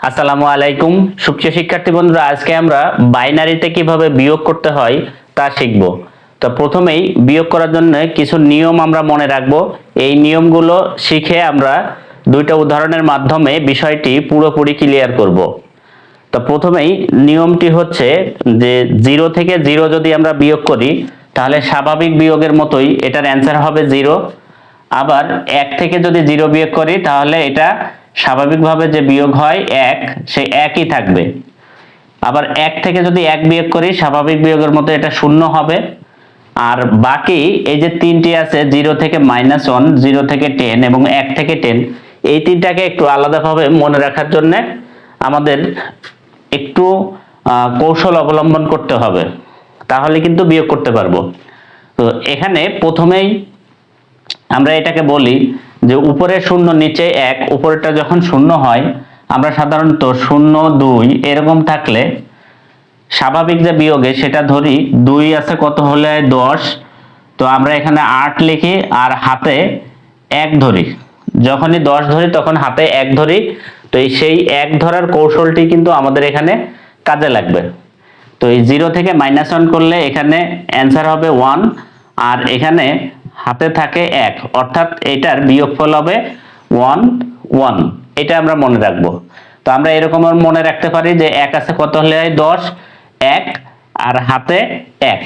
আসসালামু আলাইকুম। সুপ্রিয় শিক্ষার্থী বন্ধুরা, আজকে আমরা বাইনারিতে কীভাবে বিয়োগ করতে হয় তা শিখব। তো প্রথমেই বিয়োগ করার জন্য কিছু নিয়ম আমরা মনে রাখব। এই নিয়মগুলো শিখে আমরা দুইটা উদাহরণের মাধ্যমে বিষয়টি পুরোপুরি ক্লিয়ার করব। তো প্রথমেই নিয়মটি হচ্ছে যে জিরো থেকে জিরো যদি আমরা বিয়োগ করি, তাহলে স্বাভাবিক বিয়োগের মতোই এটার অ্যান্সার হবে জিরো। আবার এক থেকে যদি জিরো বিয়োগ করি, তাহলে এটা স্বাভাবিকভাবে যে বিয়োগ হয় এক সে একই থাকবে। আবার এক থেকে যদি এক বিয়োগ করি, স্বাভাবিক বিয়োগের মতো এটা শূন্য হবে। আর বাকি এই যে তিনটি আছে, জিরো থেকে মাইনাস ওয়ান, জিরো থেকে টেন এবং এক থেকে টেন, এই তিনটাকে একটু আলাদাভাবে মনে রাখার জন্যে আমাদের একটু কৌশল অবলম্বন করতে হবে। তাহলে কিন্তু বিয়োগ করতে পারব। তো এখানে প্রথমেই আমরা এটাকে বলি যে উপরে শূন্য নিচে এক, উপরেরটা যখন শূন্য হয়, আমরা সাধারণত শূন্য, দুই, এরকম থাকলে স্বাভাবিক যে বিয়োগে সেটা ধরি, দুই আছে কত হলে দশ, তো আমরা এখানে আট লিখি আর হাতে এক ধরি। যখনই দশ ধরি, তখন হাতে এক ধরি, তো এই সেই এক ধরার কৌশলটি কিন্তু আমাদের এখানে কাজে লাগবে। তো এই জিরো থেকে মাইনাস ওয়ান করলে এখানে অ্যান্সার হবে ওয়ান, আর এখানে হাতে থাকে এক, অর্থাৎ এটার বিয়োগফল হবে ওয়ান ওয়ান। এটা আমরা মনে রাখব। তো আমরা এরকম মনে রাখতে পারি যে এক আছে কত হলে হয়? দশ, এক, আর হাতে এক।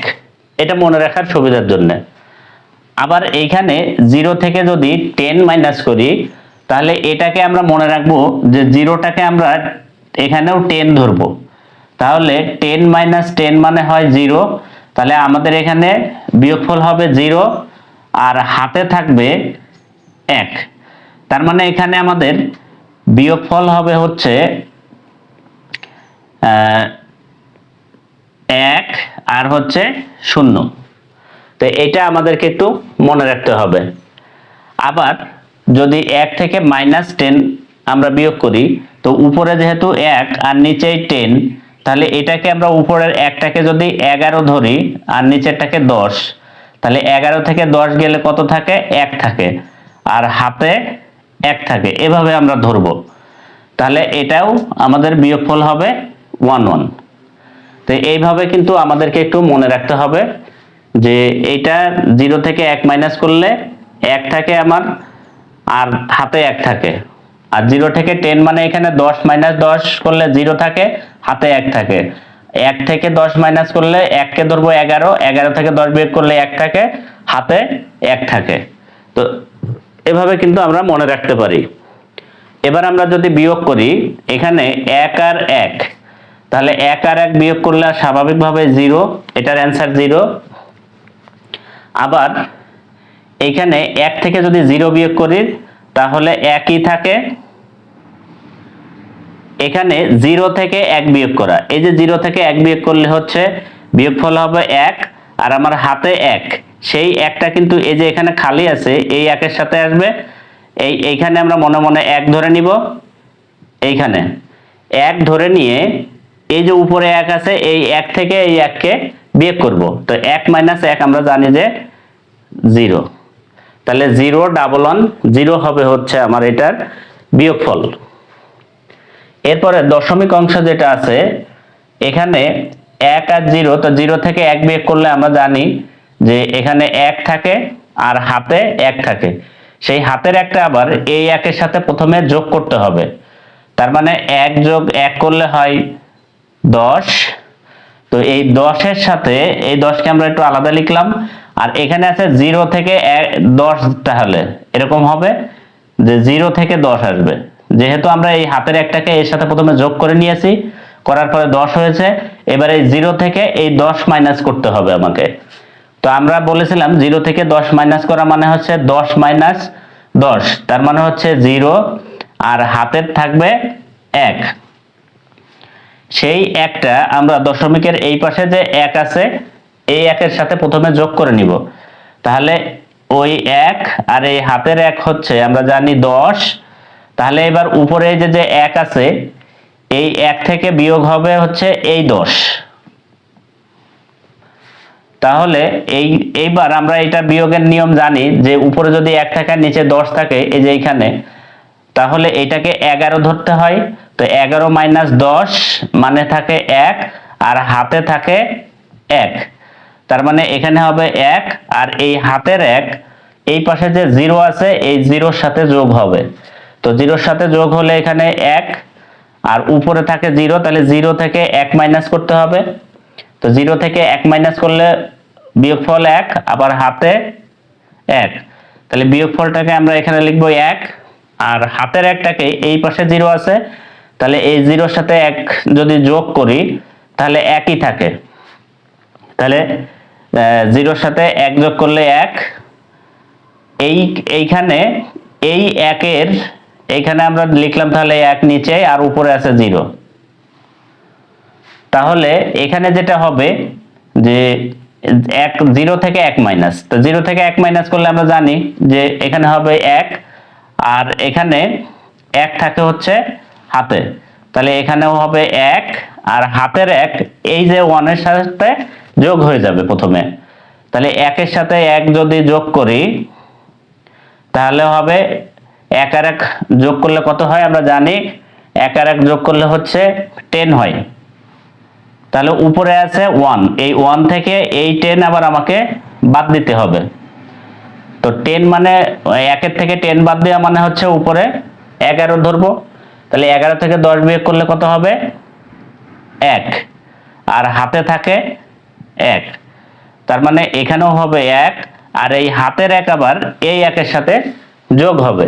এটা মনে রাখার সুবিধার জন্য। আবার এইখানে জিরো থেকে যদি টেন মাইনাস করি, তাহলে এটাকে আমরা মনে রাখব যে জিরোটাকে আমরা এখানেও টেন ধরবো। তাহলে টেন মাইনাস টেন মানে হয় জিরো। তাহলে আমাদের এখানে বিয়োগফল হবে জিরো হাতে থাকবে এক। তার মানে এখানে আমাদের বিয়োগফল হবে হচ্ছে এক আর হচ্ছে শূন্য। তো এটা আমাদেরকে একটু মনে রাখতে হবে। আবার যদি এক থেকে মাইনাস টেন আমরা বিয়োগ করি, তো উপরে যেহেতু এক আর নিচেই টেন, তাহলে এটাকে আমরা উপরের একটাকে যদি এগারো ধরি আর নিচেরটাকে দশ তাহলে এগারো থেকে দশ গেলে কত থাকে? এক থাকে। আর হাতে এক থাকে। এভাবে আমরা ধরবো। তাহলে এটাও আমাদের বিয়োগফল হবে ওয়ান ওয়ান। তো এইভাবে কিন্তু আমাদেরকে একটু মনে রাখতে হবে যে এইটা জিরো থেকে এক মাইনাস করলে এক থাকে আমার, আর হাতে এক থাকে। আর জিরো থেকে টেন মানে এখানে দশ মাইনাস দশ করলে জিরো থাকে, হাতে এক থাকে। এক থেকে দশ মাইনাস করলে এককে ধরবো এগারো এগারো থেকে দশ বিয়োগ করলে এক থাকে, হাতে এক থাকে। তো এভাবে কিন্তু আমরা মনে রাখতে পারি। এবার আমরা যদি বিয়োগ করি, এখানে এক আর এক, তাহলে এক আর এক বিয়োগ করলে স্বাভাবিকভাবে জিরো এটার অ্যান্সার জিরো আবার এইখানে এক থেকে যদি জিরো বিয়োগ করি, তাহলে একই থাকে এখানে জিরো থেকে এক বিয়োগ করা। এই যে জিরো থেকে এক বিয়োগ করলে হচ্ছে বিয়োগফল হবে এক, আর আমার হাতে এক। সেই একটা কিন্তু এই যে এখানে খালি আছে, এই একের সাথে আসবে। এই এইখানে আমরা মনে মনে এক ধরে নিব। এইখানে এক ধরে নিয়ে এই যে উপরে এক আছে, এই এক থেকে এই এককে বিয়োগ করব। তো এক মাইনাস এক আমরা জানি যে জিরো। তাহলে জিরো, ডাবল ওয়ান, জিরো হবে হচ্ছে আমার এটার বিয়োগফল। এরপরে দশমিক অংশ যেটা আছে, এখানে এক আর জিরো, তো জিরো থেকে এক বিয়োগ করলে আমরা জানি যে এখানে এক থাকে আর হাতে এক থাকে। সেই হাতের একটা আবার এই একের সাথে প্রথমে যোগ করতে হবে। তার মানে এক যোগ এক করলে হয় দশ। তো এই দশের সাথে, এই দশকে আমরা একটু আলাদা লিখলাম। আর এখানে আছে জিরো থেকে দশ তাহলে। এরকম হবে যে জিরো থেকে দশ আসবে। যেহেতু আমরা এই হাতের একটাকে এর সাথে প্রথমে যোগ করে নিয়েছি, করার পরে দশ হয়েছে, এবারে জিরো থেকে এই দশ মাইনাস করতে হবে আমাকে। তো আমরা বলেছিলাম জিরো থেকে দশ মাইনাস করা মানে হচ্ছে দশ মাইনাস দশ, তার মানে হচ্ছে জিরো, আর হাতের থাকবে এক। সেই একটা আমরা দশমিকের এই পাশে যে এক আছে, এই একের সাথে প্রথমে যোগ করে নিব। তাহলে ওই এক আর এই হাতের এক হচ্ছে, আমরা জানি দশ তাহলে এবার উপরে যে যে এক আছে, এই এক থেকে বিয়োগ হবে হচ্ছে এই দশ। তাহলে এই, এইবার আমরা এটা বিয়োগের নিয়ম জানি যে উপরে যদি এক থাকে, নিচে দশ থাকে, এই যে এইখানে, তাহলে এটাকে এগারো ধরতে হয়। তো এগারো মাইনাস দশ মানে থাকে এক, আর হাতে থাকে এক। তার মানে এখানে হবে এক, আর এই হাতের এক, এই পাশে যে জিরো আছে, এই জিরোর সাথে যোগ হবে। তো জিরোর সাথে যোগ হলে এখানে এক, আর উপরে থাকে জিরো, তাহলে জিরো থেকে এক মাইনাস করতে হবে। তো জিরো থেকে এক মাইনাস করলে বিয়োগফল এক, আবার হাতে এক। তাহলে বিয়োগফলটাকে আমরা এখানে লিখব এক, আর হাতের একটাকে এই পাশে জিরো আছে, তাহলে এই জিরোর সাথে এক যদি যোগ করি, তাহলে একই থাকে। তাহলে জিরোর সাথে এক যোগ করলে এক, এই, এইখানে এই একের এইখানে আমরা লিখলাম তাহলে এক নিচে আর উপরে আছে জিরো। তাহলে এখানে যেটা হবে যে এক, জিরো থেকে এক মাইনাস। তো জিরো থেকে এক মাইনাস করলে আমরা জানি যে এখানে হবে এক আর এখানে এক থাকে হচ্ছে হাতে। তাহলে এখানেও হবে এক আর হাতের এক এই যে ওয়ানের সাথে যোগ হয়ে যাবে প্রথমে। তাহলে একের সাথে এক যদি যোগ করি, তাহলে হবে এক আর এক যোগ করলে কত হয়? আমরা জানি এক আর এক যোগ করলে হচ্ছে টেন হয়। তাহলে উপরে আছে ওয়ান এই ওয়ান থেকে এই টেন আবার আমাকে বাদ দিতে হবে। তো টেন মানে একের থেকে টেন বাদ দেওয়া মানে হচ্ছে উপরে এগারো ধরবো। তাহলে এগারো থেকে দশ বিয়োগ করলে কত হবে? এক। আর হাতে থাকে এক। তার মানে এখানেও হবে এক, আর এই হাতের এক আবার এই একের সাথে যোগ হবে।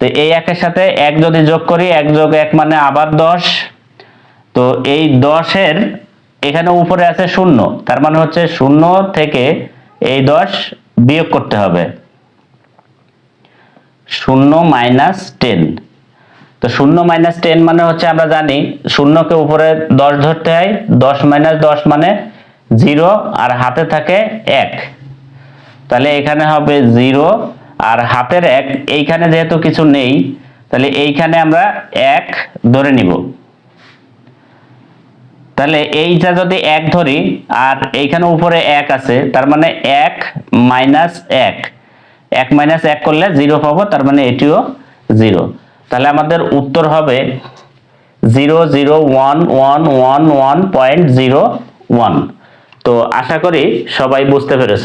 তো এই একের সাথে এক যদি যোগ করি, এক যোগ এক মানে আবার দশ। তো এই দশের এখানে উপরে আছে শূন্য। তার মানে হচ্ছে শূন্য থেকে এই দশ বিয়োগ করতে হবে। শূন্য মাইনাস টেন। তো শূন্য মাইনাস টেন মানে হচ্ছে আমরা জানি শূন্যকে উপরে দশ ধরতে হয়। দশ মাইনাস দশ মানে জিরো আর হাতে থাকে এক। তাহলে এখানে হবে জিরো আর হাতের এক, এইখানে যেহেতু কিছু নেই, তাহলে এইখানে আমরা এক ধরে নিব। তাহলে এইটা যদি এক ধরি, আর এইখানে উপরে এক আছে, তার মানে এক মাইনাস এক। এক মাইনাস এক করলে জিরো পাবো, তার মানে এটিও জিরো। তাহলে আমাদের উত্তর হবে zero zero one one one one point zero one. তো আশা করি সবাই বুঝতে পেরেছ।